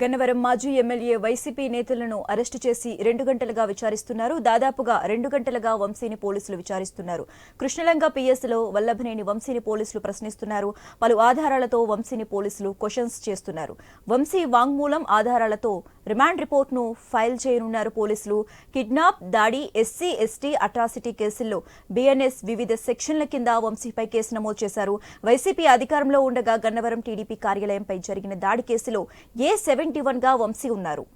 గన్నవరం మాజీ MLA YCP నేతలను arrest చేసి రెండు గంటలుగా విచారిస్తున్నారు. దాదాపుగా రెండు గంటలుగా వంశీని పోలీసులు విచారిస్తున్నారు. కృష్ణలంక పిఎస్లో వల్లభనేని వంశీని పోలీసులు ప్రశ్నిస్తున్నారు. పలు ఆధారాలతో వంశీని పోలీసులు క్వశ్చన్స్ చేస్తున్నారు. వంశీ వాంగ్మూలం ఆధారాలతో రిమాండ్ రిపోర్ట్ను ఫైల్ చేయనున్నారు పోలీసులు. కిడ్నాప్ దాడి ఎస్సీ ఎస్టీ అట్రాసిటీ కేసుల్లో బీఎన్ఎస్ వివిధ సెక్షన్ల కింద వంశీపై కేసు నమోదు చేశారు. వైసీపీ అధికారంలో ఉండగా గన్నవరం టీడీపీ కార్యాలయంపై జరిగిన దాడి కేసులో ఏ సెవెన్ సెవెంటీ వన్గా వంశీ ఉన్నారు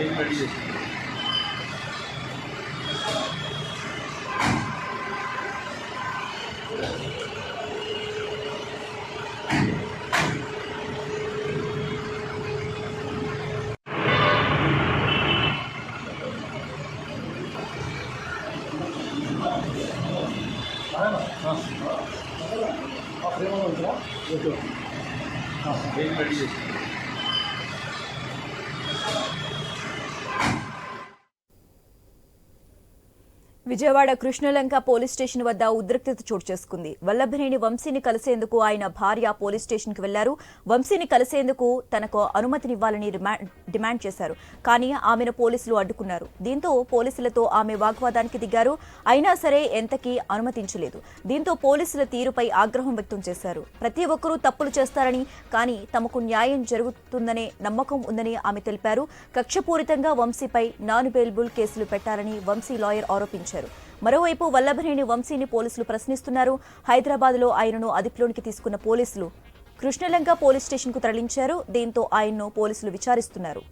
Thank you. చేసి ఏం ready Vijayawada Krishnalanka police station వద్ద ఉద్రిక్తత చోటు చేసుకుంది. వల్లభనేని వంశీని కలిసేందుకు ఆయన భార్య పోలీస్ స్టేషన్కు వెళ్ళారు. వంశీని కలిసేందుకు తనకు అనుమతినివ్వాలని డిమాండ్ చేశారు. కానీ ఆమెను పోలీసులు అడ్డుకున్నారు. దీంతో పోలీసులతో ఆమె వాగ్వాదానికి దిగారు. అయినా సరే ఎంతకీ అనుమతించలేదు. దీంతో పోలీసుల తీరుపై ఆగ్రహం వ్యక్తం చేశారు. ప్రతి ఒక్కరూ తప్పులు చేస్తారని కానీ తమకు న్యాయం జరుగుతుందనే నమ్మకం ఉందని ఆమె తెలిపారు. కక్షపూరితంగా వంశీపై నాన్ బెయిల్బుల్ కేసులు పెట్టారని వంశీ లాయర్ ఆరోపించారు. మరోవైపు వల్లభనేని వంశీని పోలీసులు ప్రశ్నిస్తున్నారు. హైదరాబాద్లో ఆయనను అదుపులోనికి తీసుకున్న పోలీసులు కృష్ణలంక పోలీస్ స్టేషన్కు తరలించారు. దీంతో ఆయన్ను పోలీసులు విచారిస్తున్నారు.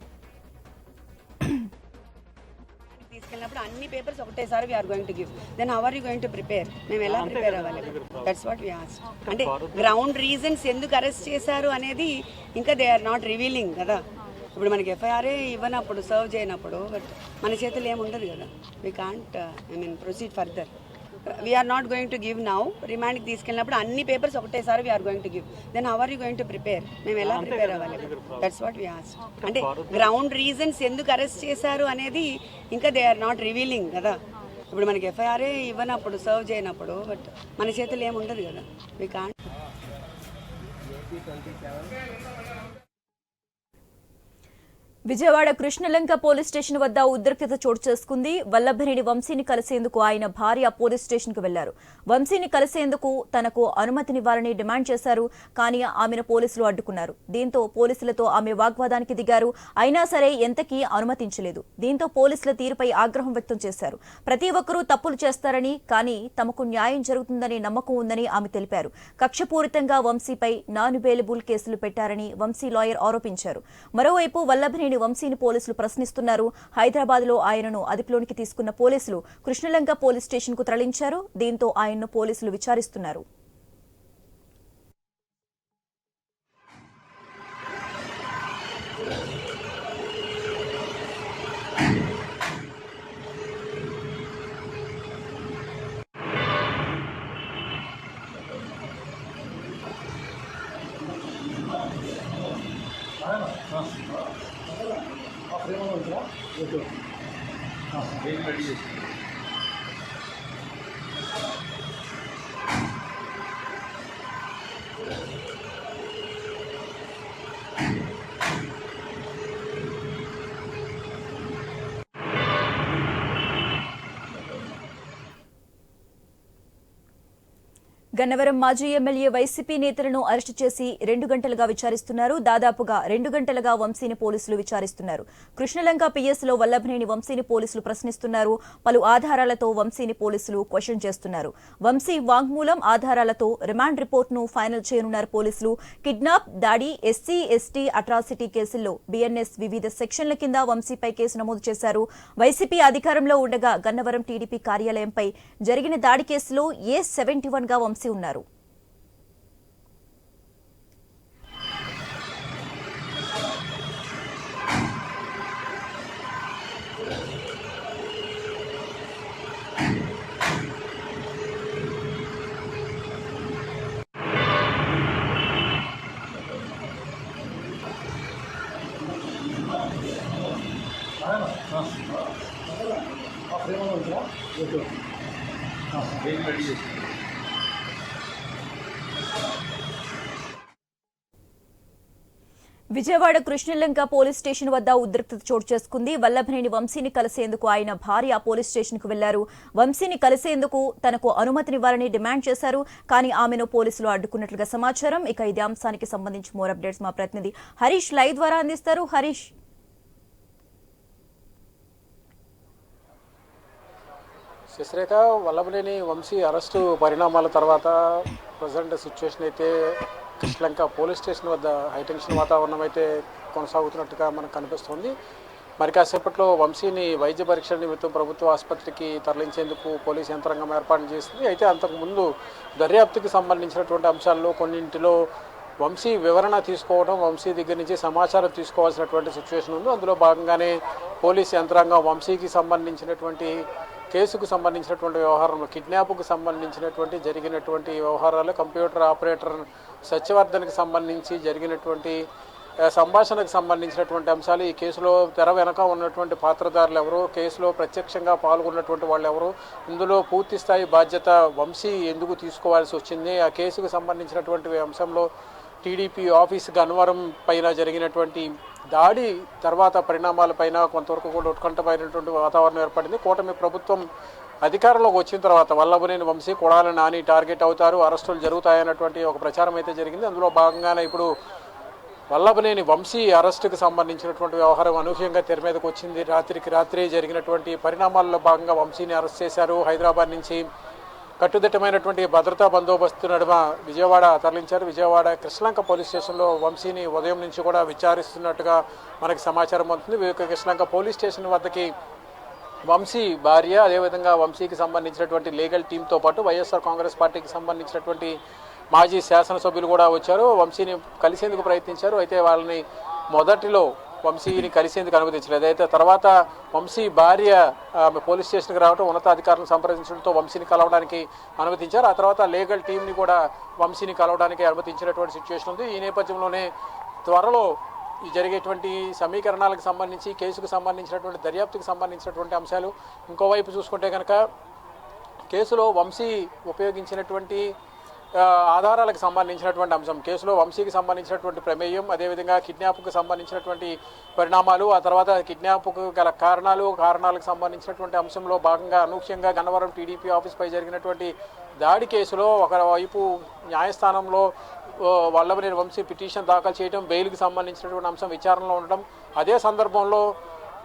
తీసుకెళ్ళినప్పుడు అన్ని పేపర్స్ ఒకటేసారి we are going to give then how are you going to prepare మేము ఎలా ప్రిపేర్ అవ్వాలి? దట్స్ వాట్ వి ఆస్ అంటే గ్రౌండ్ రీజన్స్ ఎందుకు అరెస్ట్ చేశారు అనేది ఇంకా దే ఆర్ నాట్ రివీలింగ్ కదా. ఇప్పుడు మనకి ఎఫ్ఐఆర్ఏ ఇవ్వనప్పుడు సర్వ్ చేయనప్పుడు బట్ మన చేతులు ఏమి ఉండదు కదా. We can't I mean proceed further we are not going to give now రిమాండ్కి తీసుకెళ్ళినప్పుడు అన్ని పేపర్స్ ఒకటేసారి we are going to give then how are you going to prepare మేము ఎలా ప్రిపేర్ అవ్వాలి? దట్స్ వాట్ వి ఆస్ అంటే గ్రౌండ్ రీజన్స్ ఎందుకు arrest చేశారు అనేది ఇంకా దే ఆర్ నాట్ రివీలింగ్ కదా. ఇప్పుడు మనకి ఎఫ్ఐఆర్ఏ ఇవ్వనప్పుడు సర్వ్ చేయనప్పుడు బట్ మన చేతులు ఏమి ఉండదు కదా. We can't Vijayawada Krishnalanka police station వద్ద ఉద్రిక్తత చోటు చేసుకుంది. వల్లభనేని వంశీని కలిసేందుకు ఆయన భార్య పోలీస్ స్టేషన్కు వెళ్ళారు. వంశీని కలిసేందుకు తనకు అనుమతినివ్వాలని డిమాండ్ చేశారు కానీ ఆమెను పోలీసులు అడ్డుకున్నారు. దీంతో పోలీసులతో ఆమె వాగ్వాదానికి దిగారు. అయినా సరే ఎంతకీ అనుమతించలేదు. దీంతో పోలీసుల తీరుపై ఆగ్రహం వ్యక్తం చేశారు. ప్రతి ఒక్కరూ తప్పులు చేస్తారని కానీ తమకు న్యాయం జరుగుతుందనే నమ్మకం ఉందని ఆమె తెలిపారు. కక్షపూరితంగా వంశీపై నాన్ బెయిలబుల్ కేసులు పెట్టారని వంశీ లాయర్ ఆరోపించారు. మరోవైపు వల్లభనేని వంశీని పోలీసులు ప్రశ్నిస్తున్నారు. హైదరాబాద్లో ఆయనను అదుపులోనికి తీసుకున్న పోలీసులు కృష్ణలంక పోలీస్ స్టేషన్కు తరలించారు. దీంతో ఆయన్ను పోలీసులు విచారిస్తున్నారు. ఏం రెడీ గన్నవరం మాజీ ఎమ్మెల్యే వైసీపీ నేతలను అరెస్టు చేసి రెండు గంటలుగా విచారిస్తున్నారు. దాదాపుగా రెండు గంటలుగా వంశీని పోలీసులు విచారిస్తున్నారు. కృష్ణలంక పీఎస్లో వల్లభనేని వంశీని పోలీసులు ప్రశ్నిస్తున్నారు. పలు ఆధారాలతో వంశీని పోలీసులు క్వశ్చన్ చేస్తున్నారు. వంశీ వాంగ్మూలం ఆధారాలతో రిమాండ్ రిపోర్ట్ను ఫైనల్ చేయనున్నారు పోలీసులు. కిడ్నాప్ దాడి ఎస్సీ ఎస్టీ అట్రాసిటీ కేసుల్లో బీఎన్ఎస్ వివిధ సెక్షన్ల కింద వంశీపై కేసు నమోదు చేశారు. వైసీపీ అధికారంలో ఉండగా గన్నవరం టీడీపీ కార్యాలయంపై జరిగిన దాడి కేసులో ఏ సెవెంటీ వన్గా ఉన్నారు. విజయవాడ కృష్ణలంక పోలీస్ స్టేషన్ వద్ద ఉద్రిక్తత చోటు చేసుకుంది. వల్లభనేని వంశీని కలిసేందుకు ఆయన భార్య పోలీస్ స్టేషన్కు వెళ్ళారు. వంశీని కలిసేందుకు తనకు అనుమతినివ్వాలని డిమాండ్ చేశారు. కానీ ఆమెను పోలీసులు అడ్డుకున్నట్లుగా సమాచారం. ఇక ఇదే అంశానికి సంబంధించి మోర్ అప్డేట్స్ మా ప్రతినిధి హరీష్ లైవ్ ద్వారా అందిస్తారు. హరీష్. శశిరేఖ వల్లభనేని వంశీ అరెస్టు పరిణామాల తర్వాత ప్రజెంట్ సిచ్యువేషన్ అయితే కృష్ణలంక పోలీస్ స్టేషన్ వద్ద హైటెన్షన్ వాతావరణం అయితే కొనసాగుతున్నట్టుగా మనకు కనిపిస్తోంది. మరి కాసేపట్లో వంశీని వైద్య పరీక్షల నిమిత్తం ప్రభుత్వ ఆసుపత్రికి తరలించేందుకు పోలీస్ యంత్రాంగం ఏర్పాటు చేసింది. అయితే అంతకుముందు దర్యాప్తుకి సంబంధించినటువంటి అంశాల్లో కొన్నింటిలో వంశీ వివరణ తీసుకోవడం వంశీ దగ్గర నుంచి సమాచారం తీసుకోవాల్సినటువంటి సిచ్యువేషన్ ఉంది. అందులో భాగంగానే పోలీస్ యంత్రాంగం వంశీకి సంబంధించినటువంటి కేసుకు సంబంధించినటువంటి వ్యవహారంలో కిడ్నాప్కు సంబంధించినటువంటి జరిగినటువంటి వ్యవహారాలు కంప్యూటర్ ఆపరేటర్ సత్యవర్ధన్కి సంబంధించి జరిగినటువంటి సంభాషణకు సంబంధించినటువంటి అంశాలు ఈ కేసులో తెర వెనక ఉన్నటువంటి పాత్రధారులు ఎవరు కేసులో ప్రత్యక్షంగా పాల్గొన్నటువంటి వాళ్ళు ఎవరు ఇందులో పూర్తి స్థాయి బాధ్యత వంశీ ఎందుకు తీసుకోవాల్సి వచ్చింది ఆ కేసుకు సంబంధించినటువంటి అంశంలో టీడీపీ ఆఫీస్ గన్వరం పైన జరిగినటువంటి దాడి తర్వాత పరిణామాలపైన కొంతవరకు కూడా ఉత్కంఠమైనటువంటి వాతావరణం ఏర్పడింది. కూటమి ప్రభుత్వం అధికారంలోకి వచ్చిన తర్వాత వల్లభనేని వంశీ కొడాలి నాని టార్గెట్ అవుతారు. అరెస్టులు జరుగుతాయన్నటువంటి ఒక ప్రచారం అయితే జరిగింది. అందులో భాగంగానే ఇప్పుడు వల్లభనేని వంశీ అరెస్టుకు సంబంధించినటువంటి వ్యవహారం అనూహ్యంగా తెర మీదకు వచ్చింది. రాత్రికి రాత్రి జరిగినటువంటి పరిణామాల్లో భాగంగా వంశీని అరెస్ట్ చేశారు. హైదరాబాద్ నుంచి కట్టుదిట్టమైనటువంటి భద్రతా బందోబస్తు నడుమ విజయవాడ తరలించారు. విజయవాడ కృష్ణలంక పోలీస్ స్టేషన్లో వంశీని ఉదయం నుంచి కూడా విచారిస్తున్నట్టుగా మనకి సమాచారం అందుతుంది. కృష్ణలంక పోలీస్ స్టేషన్ వద్దకి వంశీ భార్య అదేవిధంగా వంశీకి సంబంధించినటువంటి లీగల్ టీంతో పాటు వైఎస్ఆర్ కాంగ్రెస్ పార్టీకి సంబంధించినటువంటి మాజీ శాసనసభ్యులు కూడా వచ్చారు. వంశీని కలిసేందుకు ప్రయత్నించారు. అయితే వాళ్ళని మొదటిలో వంశీని కలిసేందుకు అనుమతించలేదు అయితే తర్వాత వంశీ భార్య పోలీస్ స్టేషన్కి రావడం ఉన్నతాధికారులను సంప్రదించడంతో వంశీని కలవడానికి అనుమతించారు. ఆ తర్వాత లీగల్ టీంని కూడా వంశీని కలవడానికి అనుమతించినటువంటి సిచ్యువేషన్ ఉంది. ఈ నేపథ్యంలోనే త్వరలో ఈ జరిగేటువంటి సమీకరణాలకు సంబంధించి కేసుకు సంబంధించినటువంటి దర్యాప్తుకు సంబంధించినటువంటి అంశాలు ఇంకోవైపు చూసుకుంటే కనుక కేసులో వంశీ ఉపయోగించినటువంటి ఆధారాలకు సంబంధించినటువంటి అంశం. కేసులో వంశీకి సంబంధించినటువంటి ప్రమేయం అదేవిధంగా కిడ్నాప్కు సంబంధించినటువంటి పరిణామాలు ఆ తర్వాత కిడ్నాప్కు గల కారణాలు కారణాలకు సంబంధించినటువంటి అంశంలో భాగంగా అనూహ్యంగా గన్నవరం టీడీపీ ఆఫీస్పై జరిగినటువంటి దాడి కేసులో ఒకవైపు న్యాయస్థానంలో వల్లభనేని వంశీ పిటిషన్ దాఖలు చేయడం బెయిల్కి సంబంధించినటువంటి అంశం విచారణలో ఉండడం అదే సందర్భంలో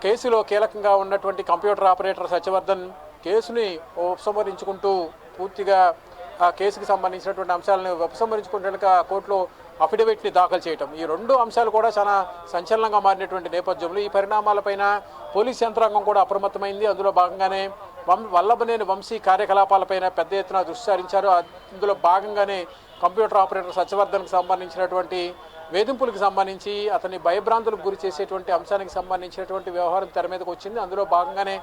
కేసులో కీలకంగా ఉన్నటువంటి కంప్యూటర్ ఆపరేటర్ సత్యవర్ధన్ కేసుని ఉపసంహరించుకుంటూ పూర్తిగా కేసుకి సంబంధించినటువంటి అంశాలను ఉపసంహరించుకుంటే కోర్టులో అఫిడవిట్ని దాఖలు చేయటం. ఈ రెండు అంశాలు కూడా చాలా సంచలనంగా మారినటువంటి నేపథ్యంలో ఈ పరిణామాలపైన పోలీస్ యంత్రాంగం కూడా అప్రమత్తమైంది. అందులో భాగంగానే వం వల్లభనేని వంశీ కార్యకలాపాలపైన పెద్ద ఎత్తున దృష్టి సారించారు. అందులో భాగంగానే కంప్యూటర్ ఆపరేటర్ సత్యవర్ధన్కి సంబంధించినటువంటి వేధింపులకు సంబంధించి అతని భయభ్రాంతులకు గురి చేసేటువంటి అంశానికి సంబంధించినటువంటి వ్యవహారం తెర మీదకి వచ్చింది. అందులో భాగంగానే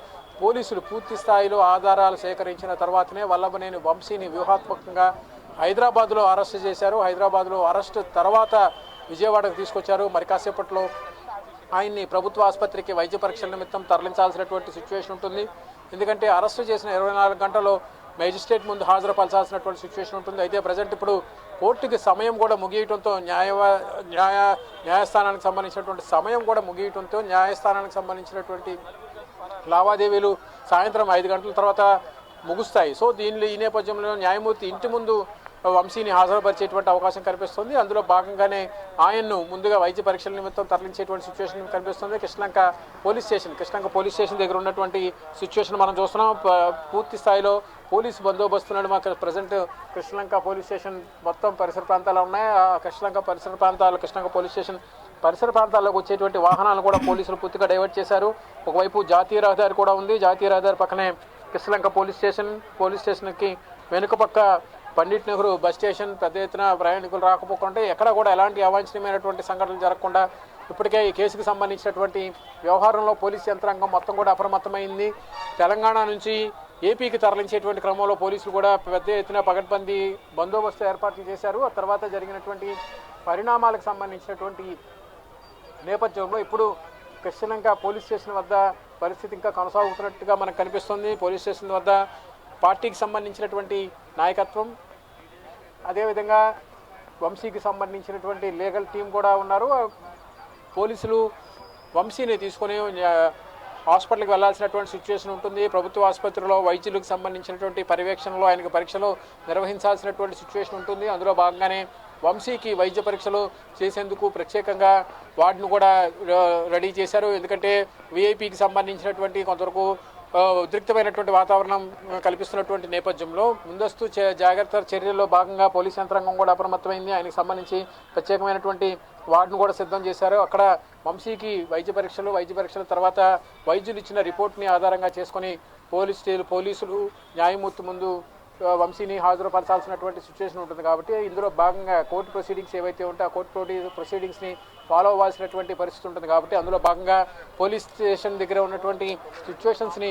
పోలీసులు పూర్తి స్థాయిలో ఆధారాలు సేకరించిన తర్వాతనే వల్లభనేని వంశీని వ్యూహాత్మకంగా హైదరాబాద్లో అరెస్ట్ చేశారు. హైదరాబాద్లో అరెస్ట్ తర్వాత విజయవాడకు తీసుకొచ్చారు. మరి కాసేపట్లో ఆయన్ని ప్రభుత్వ ఆసుపత్రికి వైద్య పరీక్షల నిమిత్తం తరలించాల్సినటువంటి సిచ్యువేషన్ ఉంటుంది. ఎందుకంటే అరెస్టు చేసిన ఇరవై నాలుగు గంటల్లో మేజిస్ట్రేట్ ముందు హాజరుపరచాల్సినటువంటి సిచ్యువేషన్ ఉంటుంది. అయితే ప్రజెంట్ ఇప్పుడు కోర్టుకి సమయం కూడా ముగియటంతో న్యాయ న్యాయ న్యాయస్థానానికి సంబంధించినటువంటి సమయం కూడా ముగియటంతో న్యాయస్థానానికి సంబంధించినటువంటి లావాదేవీలు సాయంత్రం ఐదు గంటల తర్వాత ముగుస్తాయి. సో దీనిలో ఈ నేపథ్యంలో న్యాయమూర్తి ఇంటి ముందు వంశీని హాజరుపరిచేటువంటి అవకాశం కనిపిస్తుంది. అందులో భాగంగానే ఆయన్ను ముందుగా వైద్య పరీక్షల నిమిత్తం తరలించేటువంటి సిచ్యువేషన్ కనిపిస్తుంది. Krishnalanka police station Krishnalanka police station దగ్గర ఉన్నటువంటి సిచ్యువేషన్ మనం చూస్తున్నాం. పూర్తి స్థాయిలో పోలీసు బందోబస్తున్నాడు మాకు ప్రజెంట్ కృష్ణలంక పోలీస్ స్టేషన్ మొత్తం పరిసర ప్రాంతాలు ఉన్నాయి. ఆ కృష్ణలంక పరిసర ప్రాంతాలు కృష్ణంక పోలీస్ స్టేషన్ పరిసర ప్రాంతాల్లోకి వచ్చేటువంటి వాహనాలను కూడా పోలీసులు పూర్తిగా డైవర్ట్ చేశారు. ఒకవైపు జాతీయ రహదారి కూడా ఉంది. జాతీయ రహదారి పక్కనే కిస్లంక పోలీస్ స్టేషన్ పోలీస్ స్టేషన్కి వెనుక పక్క పండిట్ నెహ్రూ బస్ స్టేషన్ పెద్ద ఎత్తున ప్రయాణికులు రాకపోకుండా ఎక్కడ కూడా ఎలాంటి అవాంఛనీయమైనటువంటి సంఘటనలు జరగకుండా ఇప్పటికే ఈ కేసుకు సంబంధించినటువంటి వ్యవహారంలో పోలీస్ యంత్రాంగం మొత్తం కూడా అప్రమత్తమైంది. తెలంగాణ నుంచి ఏపీకి తరలించేటువంటి క్రమంలో పోలీసులు కూడా పెద్ద ఎత్తున పగడ్బందీ బందోబస్తు ఏర్పాట్లు చేశారు. ఆ తర్వాత జరిగినటువంటి పరిణామాలకు సంబంధించినటువంటి నేపథ్యంలో ఇప్పుడు కృష్ణలంక పోలీస్ స్టేషన్ వద్ద పరిస్థితి ఇంకా కొనసాగుతున్నట్టుగా మనకు కనిపిస్తుంది. పోలీస్ స్టేషన్ వద్ద పార్టీకి సంబంధించినటువంటి నాయకత్వం అదేవిధంగా వంశీకి సంబంధించినటువంటి లీగల్ టీం కూడా ఉన్నారు. పోలీసులు వంశీని తీసుకొని హాస్పిటల్కి వెళ్ళాల్సినటువంటి సిచ్యువేషన్ ఉంటుంది. ప్రభుత్వ ఆసుపత్రిలో వైద్యులకు సంబంధించినటువంటి పర్యవేక్షణలో ఆయనకు పరీక్షలు నిర్వహించాల్సినటువంటి సిచ్యువేషన్ ఉంటుంది. అందులో భాగంగానే వంశీకి వైద్య పరీక్షలు చేసేందుకు ప్రత్యేకంగా వార్డును కూడా రెడీ చేశారు. ఎందుకంటే విఐపికి సంబంధించినటువంటి కొంతవరకు ఉద్రిక్తమైనటువంటి వాతావరణం కల్పిస్తున్నటువంటి నేపథ్యంలో ముందస్తు జాగ్రత్త చర్యల్లో భాగంగా పోలీస్ యంత్రాంగం కూడా అప్రమత్తమైంది. ఆయనకు సంబంధించి ప్రత్యేకమైనటువంటి వార్డును కూడా సిద్ధం చేశారు. అక్కడ వంశీకి వైద్య పరీక్షలు వైద్య పరీక్షల తర్వాత వైద్యులు ఇచ్చిన రిపోర్ట్ని ఆధారంగా చేసుకొని పోలీస్ పోలీసులు న్యాయమూర్తి ముందు వంశీని హాజరుపరచాల్సినటువంటి సిచ్యువేషన్ ఉంటుంది కాబట్టి ఇందులో భాగంగా కోర్టు ప్రొసీడింగ్స్ ఏవైతే ఉంటే ఆ కోర్టు ప్రొసీడింగ్స్ని ఫాలో అవ్వాల్సినటువంటి పరిస్థితి ఉంటుంది కాబట్టి అందులో భాగంగా పోలీస్ స్టేషన్ దగ్గర ఉన్నటువంటి సిచ్యువేషన్స్ని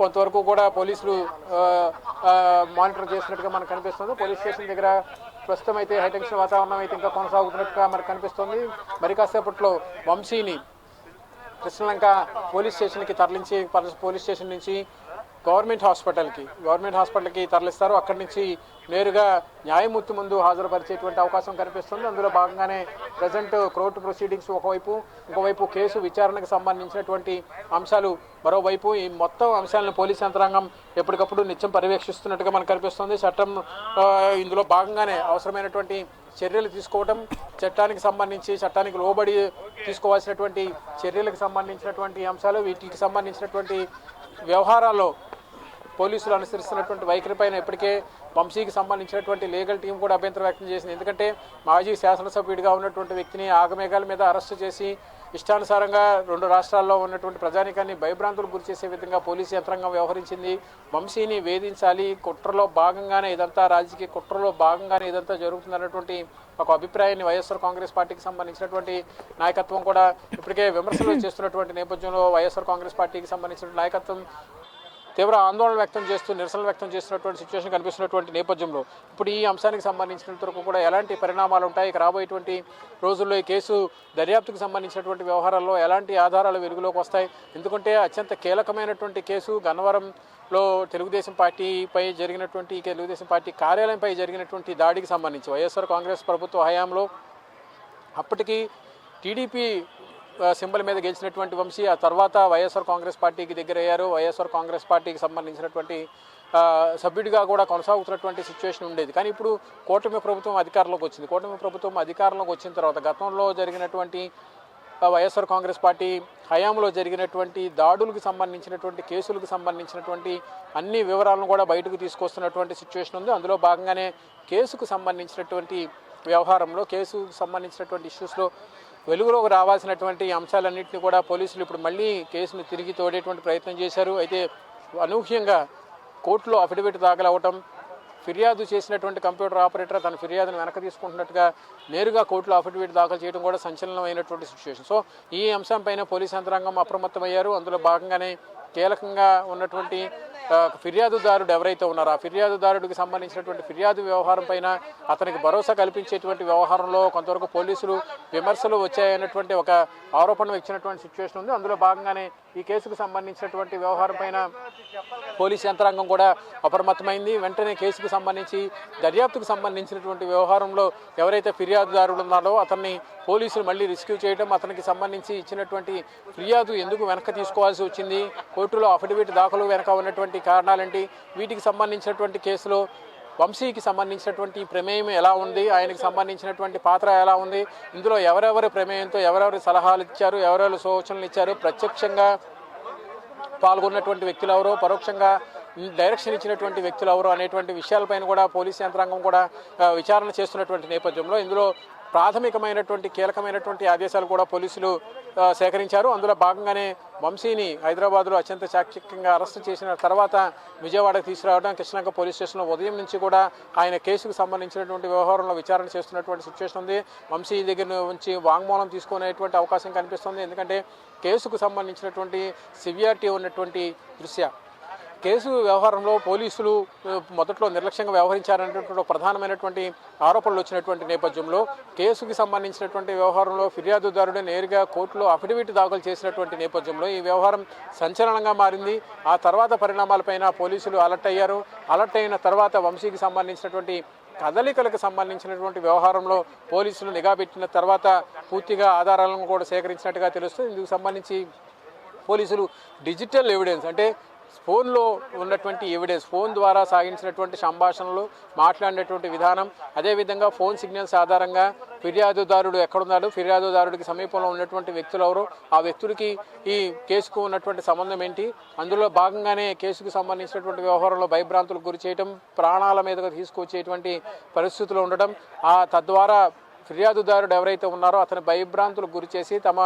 కొంతవరకు కూడా పోలీసులు మానిటర్ చేసినట్టుగా మనకు కనిపిస్తుంది. పోలీస్ స్టేషన్ దగ్గర ప్రస్తుతం అయితే హైటెన్షన్ వాతావరణం అయితే ఇంకా కొనసాగుతున్నట్టుగా మనకు కనిపిస్తుంది. మరి కాసేపట్లో వంశీని కృష్ణలంక పోలీస్ స్టేషన్కి తరలించి పోలీస్ స్టేషన్ నుంచి గవర్నమెంట్ హాస్పిటల్కి గవర్నమెంట్ హాస్పిటల్కి తరలిస్తారు. అక్కడి నుంచి నేరుగా న్యాయమూర్తి ముందు హాజరుపరిచేటువంటి అవకాశం కనిపిస్తుంది. అందులో భాగంగానే ప్రజెంట్ కోర్టు ప్రొసీడింగ్స్ ఒకవైపు ఇంకోవైపు కేసు విచారణకు సంబంధించినటువంటి అంశాలు మరోవైపు. ఈ మొత్తం అంశాలను పోలీస్ యంత్రాంగం ఎప్పటికప్పుడు నిత్యం పర్యవేక్షిస్తున్నట్టుగా మనకు కనిపిస్తుంది. చట్టం ఇందులో భాగంగానే అవసరమైనటువంటి చర్యలు తీసుకోవటం చట్టానికి సంబంధించి చట్టానికి లోబడి తీసుకోవాల్సినటువంటి చర్యలకు సంబంధించినటువంటి అంశాలు వీటికి సంబంధించినటువంటి వ్యవహారాల్లో పోలీసులు అనుసరిస్తున్నటువంటి వైఖరిపైన ఇప్పటికే వంశీకి సంబంధించినటువంటి లీగల్ టీం కూడా అభ్యంతరం వ్యక్తం చేసింది. ఎందుకంటే మాజీ శాసనసభ్యుడిగా ఉన్నటువంటి వ్యక్తిని ఆగమేఘాల మీద అరెస్టు చేసి ఇష్టానుసారంగా రెండు రాష్ట్రాల్లో ఉన్నటువంటి ప్రజానికాన్ని భయభ్రాంతులకు గురి చేసే విధంగా పోలీసు యంత్రాంగం వ్యవహరించింది. వంశీని వేధించాలి కుట్రలో భాగంగానే ఇదంతా రాజకీయ కుట్రలో భాగంగానే ఇదంతా జరుగుతుందన్నటువంటి ఒక అభిప్రాయాన్ని వైఎస్ఆర్ కాంగ్రెస్ పార్టీకి సంబంధించినటువంటి నాయకత్వం కూడా ఇప్పటికే విమర్శలు చేస్తున్నటువంటి నేపథ్యంలో వైఎస్ఆర్ కాంగ్రెస్ పార్టీకి సంబంధించిన నాయకత్వం తీవ్ర ఆందోళన వ్యక్తం చేస్తూ నిరసనలు వ్యక్తం చేస్తున్నటువంటి సిచ్యువేషన్ కనిపిస్తున్నటువంటి నేపథ్యంలో ఇప్పుడు ఈ అంశానికి సంబంధించినంత వరకు కూడా ఎలాంటి పరిణామాలు ఉంటాయి? రాబోయేటువంటి రోజుల్లో ఈ కేసు దర్యాప్తుకు సంబంధించినటువంటి వ్యవహారాల్లో ఎలాంటి ఆధారాలు వెలుగులోకి వస్తాయి? ఎందుకంటే అత్యంత కీలకమైనటువంటి కేసు గన్నవరంలో తెలుగుదేశం పార్టీపై జరిగినటువంటి తెలుగుదేశం పార్టీ కార్యాలయంపై జరిగినటువంటి దాడికి సంబంధించి వైఎస్ఆర్ కాంగ్రెస్ ప్రభుత్వ హయాంలో అప్పటికి టీడీపీ సింబల్ మీద గెలిచినటువంటి వంశీ ఆ తర్వాత వైఎస్ఆర్ కాంగ్రెస్ పార్టీకి దగ్గర అయ్యారు వైఎస్ఆర్ కాంగ్రెస్ పార్టీకి సంబంధించినటువంటి సభ్యుడిగా కూడా కొనసాగుతున్నటువంటి సిచ్యువేషన్ ఉండేది. కానీ ఇప్పుడు కూటమి ప్రభుత్వం అధికారంలోకి వచ్చింది. కూటమి ప్రభుత్వం అధికారంలోకి వచ్చిన తర్వాత గతంలో జరిగినటువంటి వైఎస్ఆర్ కాంగ్రెస్ పార్టీ హయాంలో జరిగినటువంటి దాడులకు సంబంధించినటువంటి కేసులకు సంబంధించినటువంటి అన్ని వివరాలను కూడా బయటకు తీసుకొస్తున్నటువంటి సిచ్యువేషన్ ఉంది. అందులో భాగంగానే కేసుకు సంబంధించినటువంటి వ్యవహారంలో కేసుకు సంబంధించినటువంటి ఇష్యూస్లో వెలుగులోకి రావాల్సినటువంటి అంశాలన్నింటినీ కూడా పోలీసులు ఇప్పుడు మళ్ళీ కేసును తిరిగి తోడేటువంటి ప్రయత్నం చేశారు. అయితే అనూహ్యంగా కోర్టులో అఫిడవిట్ దాఖలు ఫిర్యాదు చేసినటువంటి కంప్యూటర్ ఆపరేటర్ తన ఫిర్యాదును వెనక తీసుకుంటున్నట్టుగా నేరుగా కోర్టులో అఫిడవిట్ దాఖలు చేయడం కూడా సంచలనమైనటువంటి సిచ్యువేషన్ సో ఈ అంశంపైన పోలీస్ యంత్రాంగం అప్రమత్తమయ్యారు. అందులో భాగంగానే కీలకంగా ఉన్నటువంటి ఫిర్యాదుదారుడు ఎవరైతే ఉన్నారో ఆ ఫిర్యాదుదారుడికి సంబంధించినటువంటి ఫిర్యాదు వ్యవహారం పైన అతనికి భరోసా కల్పించేటువంటి వ్యవహారంలో కొంతవరకు పోలీసులు విమర్శలు వచ్చాయన్నటువంటి ఒక ఆరోపణ ఇచ్చినటువంటి సిచ్యువేషన్ ఉంది. అందులో భాగంగానే ఈ కేసుకు సంబంధించినటువంటి వ్యవహారం పైన పోలీస్ యంత్రాంగం కూడా అప్రమత్తమైంది. వెంటనే కేసుకు సంబంధించి దర్యాప్తుకు సంబంధించినటువంటి వ్యవహారంలో ఎవరైతే ఫిర్యాదుదారుడు ఉన్నారో అతన్ని పోలీసులు మళ్ళీ రిస్క్యూ చేయడం అతనికి సంబంధించి ఇచ్చినటువంటి ఫిర్యాదు ఎందుకు వెనక్కి తీసుకోవాల్సి వచ్చింది? కోర్టులో అఫిడవిట్ దాఖలు వెనక ఉన్నటువంటి కారణాలేంటి? వీటికి సంబంధించినటువంటి కేసులో వంశీకి సంబంధించినటువంటి ప్రమేయం ఎలా ఉంది? ఆయనకి సంబంధించినటువంటి పాత్ర ఎలా ఉంది? ఇందులో ఎవరెవరి ప్రమేయంతో ఎవరెవరి సలహాలు ఇచ్చారు? ఎవరెవరు సూచనలు ఇచ్చారు? ప్రత్యక్షంగా పాల్గొన్నటువంటి వ్యక్తులు ఎవరో? పరోక్షంగా డైరెక్షన్ ఇచ్చినటువంటి వ్యక్తులు ఎవరు? అనేటువంటి విషయాలపైన కూడా పోలీస్ యంత్రాంగం కూడా విచారణ చేస్తున్నటువంటి నేపథ్యంలో ఇందులో ప్రాథమికమైనటువంటి కీలకమైనటువంటి ఆదేశాలు కూడా పోలీసులు సేకరించారు. అందులో భాగంగానే వంశీని హైదరాబాద్లో అత్యంత చాకచక్యంగా అరెస్ట్ చేసిన తర్వాత విజయవాడకు తీసుకురావడం కృష్ణాంక పోలీస్ స్టేషన్లో ఉదయం నుంచి కూడా ఆయన కేసుకు సంబంధించినటువంటి వ్యవహారంలో విచారణ చేస్తున్నటువంటి సిచ్యువేషన్ ఉంది. వంశీ దగ్గర నుంచి వాంగ్మూలం తీసుకునేటువంటి అవకాశం కనిపిస్తుంది. ఎందుకంటే కేసుకు సంబంధించినటువంటి సివియారిటీ ఉన్నటువంటి దృశ్య కేసు వ్యవహారంలో పోలీసులు మొదట్లో నిర్లక్ష్యంగా వ్యవహరించారనేటువంటి ప్రధానమైనటువంటి ఆరోపణలు వచ్చినటువంటి నేపథ్యంలో కేసుకి సంబంధించినటువంటి వ్యవహారంలో ఫిర్యాదుదారుడు నేరుగా కోర్టులో అఫిడవిట్ దాఖలు చేసినటువంటి నేపథ్యంలో ఈ వ్యవహారం సంచలనంగా మారింది. ఆ తర్వాత పరిణామాలపైన పోలీసులు అలర్ట్ అయ్యారు. అలర్ట్ అయిన తర్వాత వంశీకి సంబంధించినటువంటి కదలికలకు సంబంధించినటువంటి వ్యవహారంలో పోలీసులు నిఘా పెట్టిన తర్వాత పూర్తిగా ఆధారాలను కూడా సేకరించినట్టుగా తెలుస్తుంది. ఇందుకు సంబంధించి పోలీసులు డిజిటల్ ఎవిడెన్స్ అంటే ఫోన్లో ఉన్నటువంటి ఎవిడెన్స్ ఫోన్ ద్వారా సాగించినటువంటి సంభాషణలు మాట్లాడినటువంటి విధానం అదేవిధంగా ఫోన్ సిగ్నల్స్ ఆధారంగా ఫిర్యాదుదారుడు ఎక్కడున్నాడు ఫిర్యాదుదారుడికి సమీపంలో ఉన్నటువంటి వ్యక్తులు ఎవరు ఆ వ్యక్తులకి ఈ కేసుకు ఉన్నటువంటి సంబంధం ఏంటి అందులో భాగంగానే కేసుకు సంబంధించినటువంటి వ్యవహారంలో భయభ్రాంతులకు గురి చేయటం ప్రాణాల మీదగా తీసుకొచ్చేటువంటి పరిస్థితులు ఉండటం ఆ తద్వారా ఫిర్యాదుదారుడు ఎవరైతే ఉన్నారో అతని భయభ్రాంతులకు గురి చేసి తమ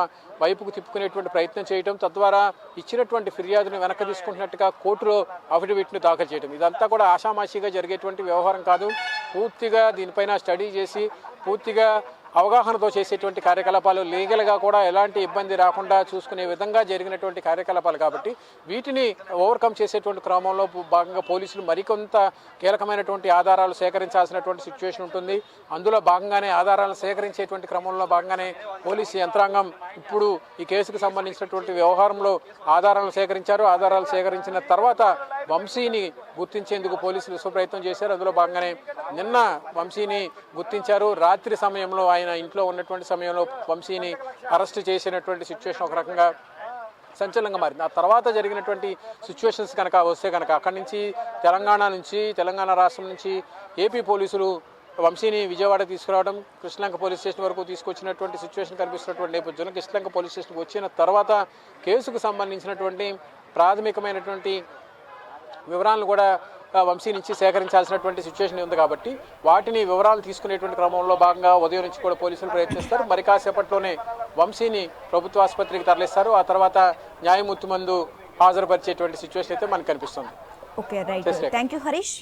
వైపుకు తిప్పుకునేటువంటి ప్రయత్నం చేయడం తద్వారా ఇచ్చినటువంటి ఫిర్యాదును వెనక్కి తీసుకుంటున్నట్టుగా కోర్టులో అఫిడవిట్ను దాఖలు చేయడం ఇదంతా కూడా ఆషామాషిగా జరిగేటువంటి వ్యవహారం కాదు. పూర్తిగా దీనిపైన స్టడీ చేసి పూర్తిగా అవగాహనతో చేసేటువంటి కార్యకలాపాలు లీగల్గా కూడా ఎలాంటి ఇబ్బంది రాకుండా చూసుకునే విధంగా జరిగినటువంటి కార్యకలాపాలు కాబట్టి వీటిని ఓవర్కమ్ చేసేటువంటి క్రమంలో భాగంగా పోలీసులు మరికొంత కీలకమైనటువంటి ఆధారాలు సేకరించాల్సినటువంటి సిచ్యువేషన్ ఉంటుంది. అందులో భాగంగానే ఆధారాలను సేకరించేటువంటి క్రమంలో భాగంగానే పోలీసు యంత్రాంగం ఇప్పుడు ఈ కేసుకు సంబంధించినటువంటి వ్యవహారంలో ఆధారాలను సేకరించారు. ఆధారాలు సేకరించిన తర్వాత వంశీని గుర్తించేందుకు పోలీసులు విశ్వప్రయత్నం చేశారు. అందులో భాగంగానే నిన్న వంశీని గుర్తించారు. రాత్రి సమయంలో ఆయన ఇంట్లో ఉన్నటువంటి సమయంలో వంశీని అరెస్ట్ చేసినటువంటి సిచ్యువేషన్ ఒక రకంగా సంచలనంగా మారింది. ఆ తర్వాత జరిగినటువంటి సిచ్యువేషన్స్ కనుక వస్తే కనుక అక్కడి నుంచి తెలంగాణ నుంచి తెలంగాణ రాష్ట్రం నుంచి ఏపీ పోలీసులు వంశీని విజయవాడ తీసుకురావడం కృష్ణలంక పోలీస్ స్టేషన్ వరకు తీసుకొచ్చినటువంటి సిచ్యువేషన్ కనిపిస్తున్నటువంటి నేపథ్యంలో కృష్ణలంక పోలీస్ స్టేషన్కి వచ్చిన తర్వాత కేసుకు సంబంధించినటువంటి ప్రాథమికమైనటువంటి వివరాలను కూడా వంశీ నుంచి సేకరించాల్సినటువంటి సిచ్యువేషన్ ఉంది కాబట్టి వాటిని వివరాలు తీసుకునేటువంటి క్రమంలో భాగంగా ఉదయం నుంచి కూడా పోలీసులు ప్రయత్నిస్తారు. మరి కాసేపట్లోనే వంశీని ప్రభుత్వ ఆసుపత్రికి తరలిస్తారు. ఆ తర్వాత న్యాయమూర్తి ముందు హాజరుపరిచేటువంటి సిచ్యువేషన్ అయితే మనకు కనిపిస్తుంది. Okay right thank you Harish